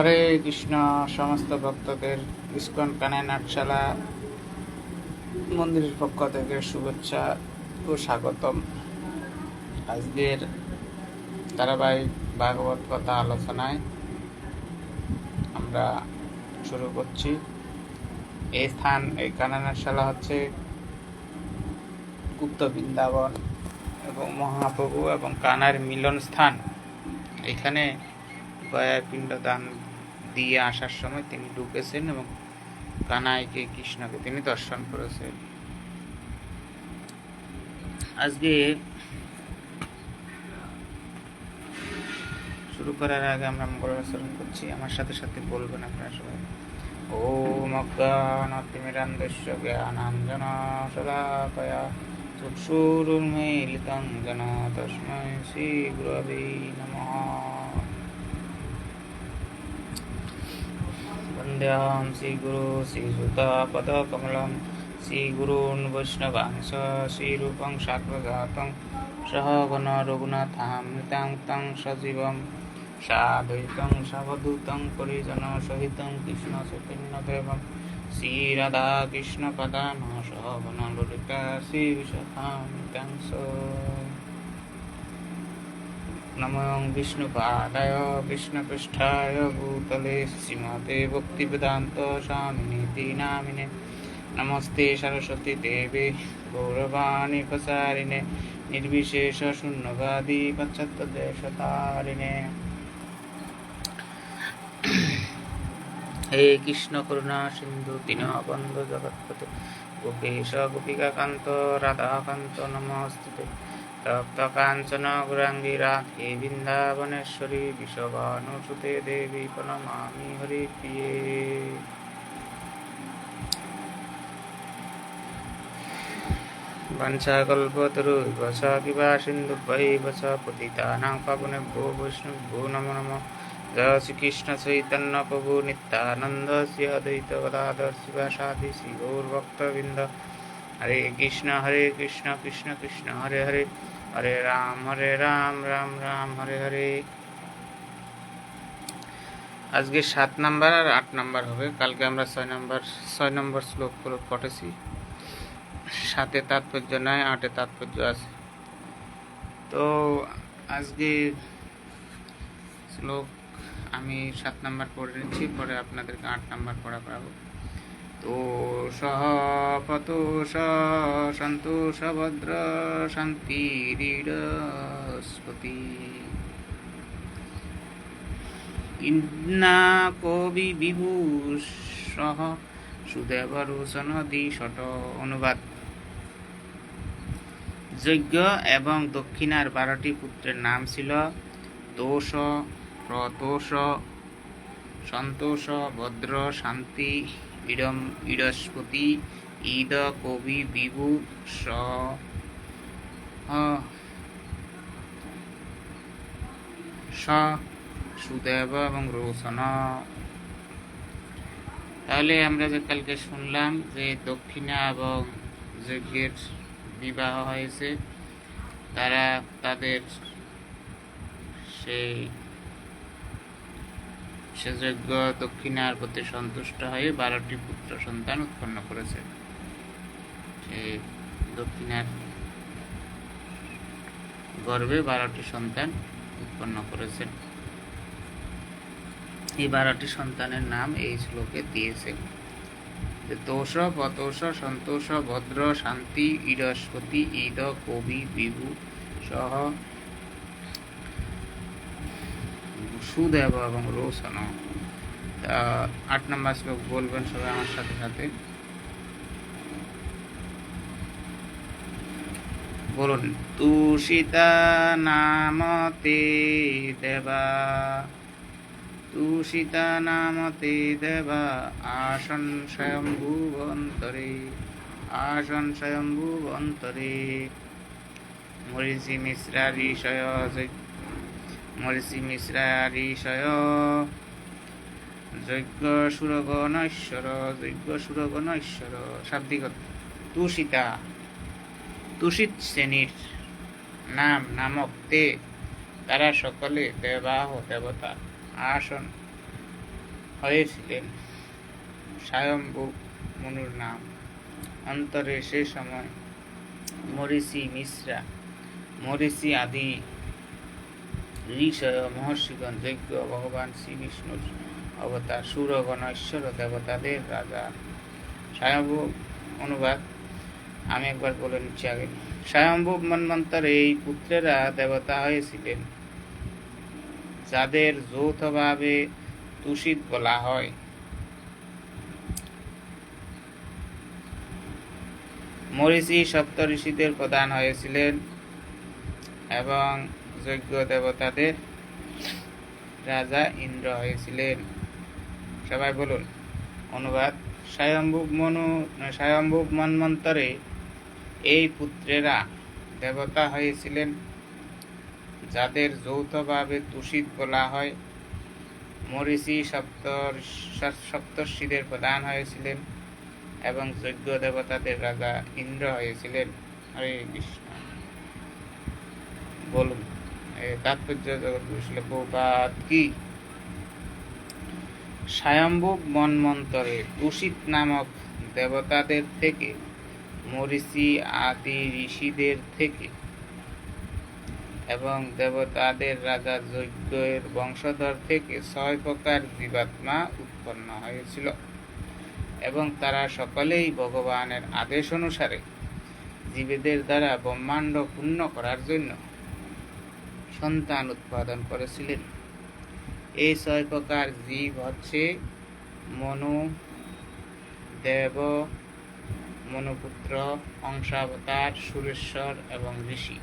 হরে কৃষ্ণ, সমস্ত ভক্তদের ইস্কন কানে নাটশালা, মন্দিরের পক্ষ থেকে শুভেচ্ছা ও স্বাগতম। আজকের ধারাবাহিক ভাগবত কথা আলোচনায় আমরা শুরু করছি। এই স্থান, এই কানানাশালা হচ্ছে গুপ্ত বৃন্দাবন এবং মহাপ্রভু এবং কানার মিলন স্থান। এখানে গয়ার পিণ্ড দান দিয়ে আসার সময় তিনি ঢুকেছেন এবং কানাইকে কৃষ্ণকে তিনি দর্শন করেছেন। আজকে শুরু করার আগে আমরা মঙ্গলাচরণ করছি। আমার সাথে সাথে বলবেন আপনারা সবাই। ওম অজ্ঞানতিমিরান্ধস্য জ্ঞানাঞ্জন শলাকয়া চক্ষুরুন্মীলিतं যেন তস্मै শ্রীগুরবে নমঃ। वन्द्यां श्रीगुरु श्रीसुतापदकमलं श्रीगुरून् वैष्णवांश श्रीरूपं साग्रजातं सह गण रघुनाथामृतां तं सजीवं साद्वैतं सावधूतं परिजनसहितं कृष्णचैतन्यदेवं श्रीराधाकृष्णपदान सह गण ललिता श्रीविशखामृतां स নময়ং বিষ্ণুপাদায় কৃষ্ণপৃষ্ঠায় ভূতলে শ্রীমতে ভক্তিবেদান্ত স্বামিনীতি নামিনে নমস্তে সরস্বতী দেবে গৌরবাণী প্রসারিণে নির্বিশেষ শূন্যবাদী পশ্চাত্তদেশতারিণে হে কৃষ্ণ করুণা সিন্ধু দীন বন্ধ জগৎপতি গোপেশ গোপিকা কান্ত রাধাকান্ত নমস্তুতে তপ্ত কাঞ্চন গুরাঙ্গী রাধে বৃন্দাবনেশ্বরী বিষবানুসুতে দেবী প্রণমামি হরি প্রিয়ে वंशाकल्पतरु वस किवा सिन्धुभ्यै वस पतितानां पावनेभ्यो वैष्णवेभ्यो नमो नमः जय श्रीकृष्ण चैतन्य प्रभु नित्यानन्द श्री अद्वैत गदाधर शिवासादि श्री হরে কৃষ্ণ হরে কৃষ্ণ কৃষ্ণ কৃষ্ণ, হরে হরে হরে রাম হরে রাম রাম রাম, হরে হরে। আজকে সাত নাম্বার আর আট নাম্বার হবে, কালকে আমরা ছয় নাম্বার, ছয় নম্বর শ্লোক পটেছি সাতে তাৎপর্য নয় আটে তাৎপর্য আছে। তো আজকে শ্লোক আমি সাত নাম্বার পড়ে নিচ্ছি, পরে আপনাদেরকে আট নাম্বার পড়া করাবো তো সহ পতোষ সন্তোষ ভদ্র শান্তি ইন্না কবি বিভূষ সহ সুদেবরোচন দিশট অনুবাদ যজ্ঞ এবং দক্ষিণার বারোটি পুত্রের নাম ছিল তোষ প্রতোষ, সন্তোষ, ভদ্র, শান্তি ইডম ইডস্পতি ঈদ কবি বিভু স সুদেব এবং রোশন। তাহলে আমরা যে কালকে শুনলাম যে দক্ষিণা এবং যজ্ঞের বিবাহ হয়েছে, তারা তাদের সেই সে দক্ষিণার প্রতি সন্তুষ্ট হয়ে বারোটি পুত্র সন্তান উৎপন্ন করেছে। দক্ষিণার গর্ভে বারোটি সন্তান উৎপন্ন করেছেন এই বারোটি সন্তানের নাম এই শ্লোকে দিয়েছে। তোষ, পতোষ, সন্তোষ, ভদ্র, শান্তি ইরস্পতি ঈদ কবি, বিভু, সহ সুদেব এবং রোশন আট নম্বর শ্লোক বলবেন সবাই আমার সাথে সাথে। বলুন। তুষিতা নামতে দেবা, তুষিতা নামতে দেবা, আসন স্বয়ম্ভুবন্তরে আসন স্বয়ম্ভুবন্তরে। মরিষি মিশ্রা ঋষয় মরিষি মিশ্রা ঋষয়। যজ্ঞ সুরগণশ্বর যজ্ঞ সুরগণশ্বর শাব্দিক তুষিতা, তুষিত শ্রেণির নাম নামক তে, তারা সকলে দেবাহ দেবতা আসন হয়েছিলেন। স্বয়ম্ভু মনুর নাম। অন্তরে সে সময় মরিষি মিশ্রা মরিষি আদি ঋষয় মহর্ষিগণ যজ্ঞ ভগবান শ্রী বিষ্ণুর অবতার সুরগণ ঈশ্বর ও দেবতাদের রাজা। স্বয়ম্ভু, অনুবাদ। আমি একবার বলে নিচ্ছি আগে। স্বয়ম্ভু মন্বন্তরে এই পুত্রেরা দেবতা হয়েছিলেন, যাদের যৌথভাবে তুষিত বলা হয়। মরিষি সপ্ত ঋষিদের প্রদান হয়েছিলেন এবং যজ্ঞ দেবতাদের রাজা ইন্দ্র হয়েছিলেন। সবাই বলুন, অনুবাদ। স্বয়ম্ভুব মনু স্বয়ম্ভুব মন্বন্তরে এই পুত্রেরা দেবতা হয়েছিলেন, যাদের যৌথভাবে তুষিত বলা হয়। মরিষি সপ্ত সপ্তর্ষিদের প্রধান হয়েছিলেন এবং যজ্ঞ দেবতাদের রাজা ইন্দ্র হয়েছিলেন। হরে কৃষ্ণ। বলুন। তাৎপর্য প্রপাত কি স্বয়ম্ভুব মন্মন্তরে তুষিত নামক দেবতাদের থেকে মরিষি আদি ঋষিদের থেকে এবং দেবতাদের রাজা যজ্ঞের বংশধর থেকে ছয় প্রকার জীবাত্মা উৎপন্ন হয়েছিল এবং তারা সকলেই ভগবানের আদেশ অনুসারে জীবেদের দ্বারা ব্রহ্মাণ্ড পূর্ণ করার জন্য সন্তান উৎপাদন করেছিলেন। এই ছয় প্রকার জীব হচ্ছে মনু, দেব, মনুপুত্র, অংশাবতার, সুরেশ্বর এবং ঋষি।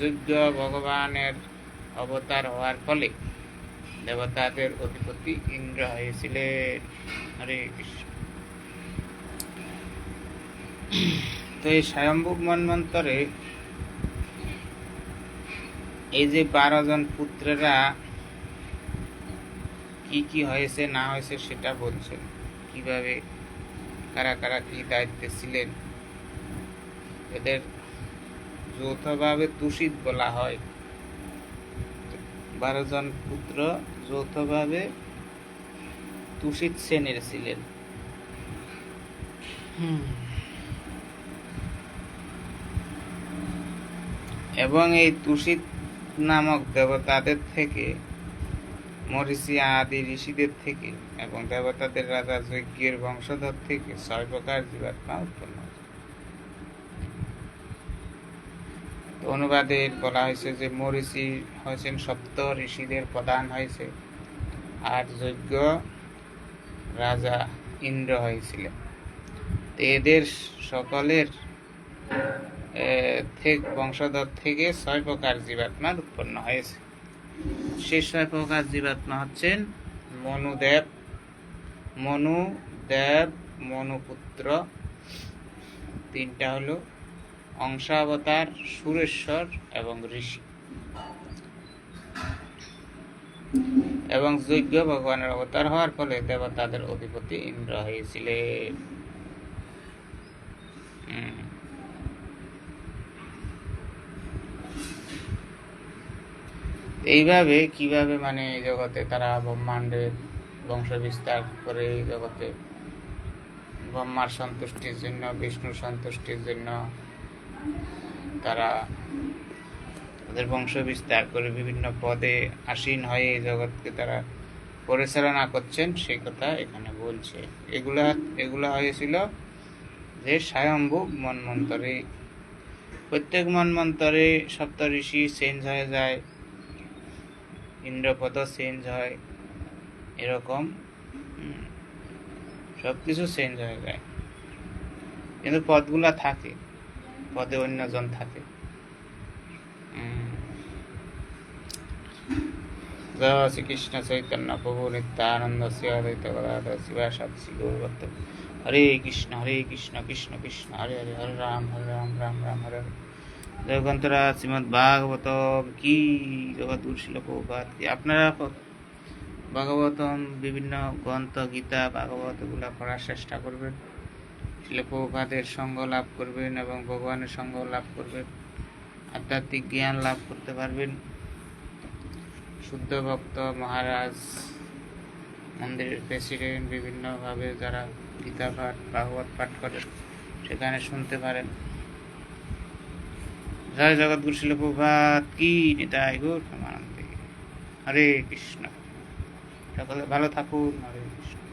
যজ্ঞ ভগবানের অবতার হওয়ার ফলে দেবতাদের অধিপতি ইন্দ্র হয়েছিলেন। হরে কৃষ্ণ। তো এই স্বয়ম্ভুব মন্বন্তরে এই যে বারো জন পুত্রেরা কি কি হয়েছে না হয়েছে সেটা বলছেন কীভাবে কারা কারা কি দায়িত্বে ছিলেন? এদের যৌথভাবে তুষিত বলা হয়। বারো জন পুত্র যৌথভাবে তুষিত শ্রেণির ছিলেন। এবং এই তুষিত নামক দেবতাদের থেকে মরিষি আদি ঋষিদের থেকে এবং দেবতাদের রাজা যজ্ঞের বংশধর থেকে ছয় প্রকার জীবাত্মা উৎপন্ন অনুবাদে বলা হয়েছে যে মরিষি হয়েছেন সপ্ত ঋষিদের প্রধান হয়েছে আর যজ্ঞ রাজা ইন্দ্র হয়েছিলেন। এদের সকলের বংশধর থেকে ছয় প্রকার জীবাত্মা উৎপন্ন হয়েছে। শেষ ছয় প্রকার জীবাত্মা হচ্ছেন মনুদেব মনু দেব, মনুপুত্র। তিনটা হলো অংশাবতার, সুরেশ্বর এবং ঋষি। এবং যজ্ঞ ভগবানের অবতার হওয়ার ফলে দেবতাদের অধিপতি ইন্দ্র হয়েছিলেন। এইভাবে কীভাবে মানে এই জগতে তারা ব্রহ্মাণ্ডের বংশ বিস্তার করে এই জগতে ব্রহ্মার সন্তুষ্টির জন্য, বিষ্ণুর সন্তুষ্টির জন্য তারা তাদের বংশ বিস্তার করে বিভিন্ন পদে আসীন হয়ে এই জগৎকে তারা পরিচালনা করছেন সেই কথা এখানে বলছে। এগুলা এগুলা হয়েছিল যে স্বয়ম্ভু মন্মন্তরে। প্রত্যেক মন্মন্তরে সপ্তঋষি চেঞ্জ হয়ে যায়। ইন্দ্রপদ চেঞ্জ হয় এরকম সব কিছু চেঞ্জ হয়ে যায় কিন্তু পদগুলা থাকে, পদে অন্যজন থাকে। জয় শ্রীকৃষ্ণ চৈতন্য প্রভু নিত্যানন্দ শ্রীঅদ্বৈত গদাধর শিবাসাদী গৌরভক্ত হরে কৃষ্ণ হরে কৃষ্ণ কৃষ্ণ কৃষ্ণ, হরে হরে হরে রাম হরে রাম রাম রাম, হরে হরে। জয়গ্রন্থরা শ্রীমদ ভাগবত কি শিল কি আপনারা ভাগবতম বিভিন্ন গ্রন্থ, গীতা ভাগবত এগুলা পড়ার চেষ্টা করবেন। শিলপ্রপাতের সঙ্গ লাভ করবেন এবং ভগবানের সঙ্গ লাভ করবেন। আধ্যাত্মিক জ্ঞান লাভ করতে পারবেন। শুদ্ধ ভক্ত, মহারাজ, মন্দিরের প্রেসিডেন্ট বিভিন্নভাবে যারা গীতা পাঠ, ভাগবত পাঠ করেন, সেখানে শুনতে পারেন। জয় জগৎগুরু শিল প্রভাত কি নিতাই গুর আনন্দে হরে কৃষ্ণ। সকলে ভালো থাকুন, হরে কৃষ্ণ।